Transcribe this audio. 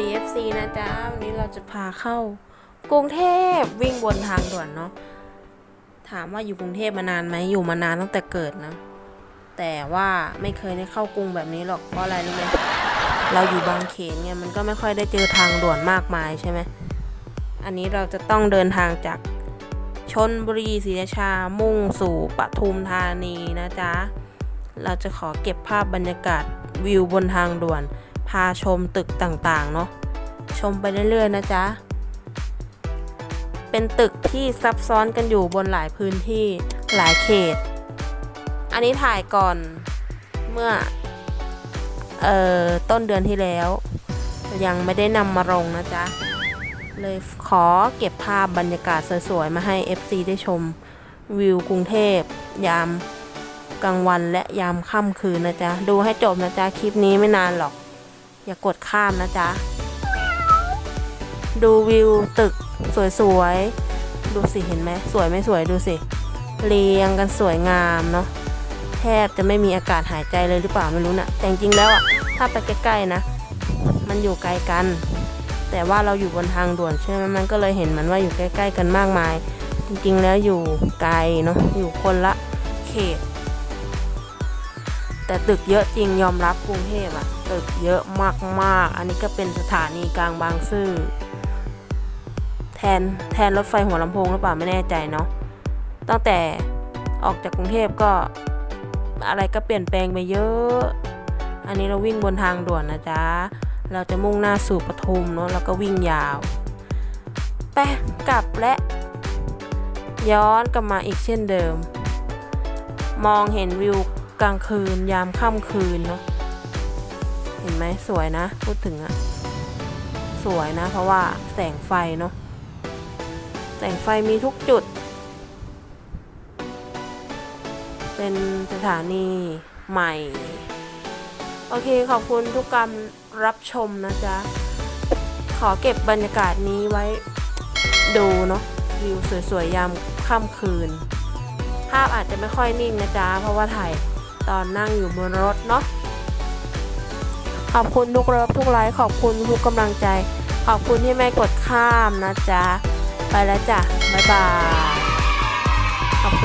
ดี FC นะจ๊ะ วันนี้เราจะพาเข้ากรุงเทพวิ่งบนทางด่วนเนาะถามว่าอยู่กรุงเทพมานานไหมอยู่มานานตั้งแต่เกิดนะ แต่ว่าไม่เคยได้เข้ากรุงแบบนี้หรอกเพราะอะไรรู้ไหมเราอยู่บางเขนเนี่ยมันก็ไม่ค่อยได้เจอทางด่วนมากมายใช่ไหมอันนี้เราจะต้องเดินทางจากชนบุรีศรีราชามุ่งสู่ปทุมธานีนะจ๊ะเราจะขอเก็บภาพบรรยากาศวิวบนทางด่วนาชมตึกต่างๆ เนาะชมไปเรื่อยๆ นะจ๊ะ เป็นตึกที่ซับซ้อนกันอยู่บนหลายพื้นที่หลายเขต อันนี้ถ่ายก่อนเมื่อเอ่อต้นเดือนที่แล้ว ยังไม่ได้นำมาลงนะจ๊ะ เลยขอเก็บภาพบรรยากาศสวยๆ มาให้ FC ได้ชมวิวกรุงเทพ ยามกลางวันและยามค่ำคืนนะจ๊ะ ดูให้จบนะจ๊ะ คลิปนี้ไม่นานหรอก อย่ากดข้ามนะจ๊ะ ดูวิวตึกสวยๆ ดูสิเห็นไหมสวยไม่สวยดูสิ เรียงกันสวยงามเนาะแทบจะไม่มีอากาศหายใจเลยหรือเปล่าไม่รู้นะแต่จริงๆแล้วอะถ้าไปใกล้ๆนะ มันอยู่ไกลกัน แต่ว่าเราอยู่บนทางด่วนใช่ไหมมันก็เลยเห็นเหมันว่าอยู่ใกล้ ๆ กันมากมาย จริงๆแล้วอยู่ไกลเนาะอยู่คนละเขต แต่ตึกเยอะจริงยอมรับกรุงเทพอะตึกเยอะมากๆ อันนี้ก็เป็นสถานีกลางบางซื่อแทนแทนรถไฟหัวลำโพงหรือเปล่าไม่แน่ใจเนาะตั้งแต่ออกจากกรุงเทพก็อะไรก็เปลี่ยนแปลงไปเยอะ อันนี้เราวิ่งบนทางด่วนนะจ๊ะ เราจะมุ่งหน้าสู่ปทุมเนาะแล้วก็วิ่งยาว ไปกลับและ ย้อนกลับมาอีกเช่นเดิม มองเห็นวิว กลางคืนยามค่ำคืนเนาะเห็นไหมสวยนะ พูดถึงอะสวยนะ เพราะว่าแสงไฟเนาะแสงไฟมีทุกจุด เป็นสถานีใหม่ โอเคขอบคุณทุกการรับชมนะจ๊ะ ขอเก็บบรรยากาศนี้ไว้ดูเนาะวิวสวยๆ ยามค่ำคืน ภาพอาจจะไม่ค่อยนิ่งนะจ๊ะ เพราะว่าถ่าย ตอนนั่งอยู่บนรถเนาะขอบคุณทุกเลิฟทุกไลค์ขอบคุณทุกกำลังใจ ขอบคุณที่ไม่กดข้ามนะจ๊ะ ไปแล้วจ้ะ บ๊ายบาย ขอบคุณ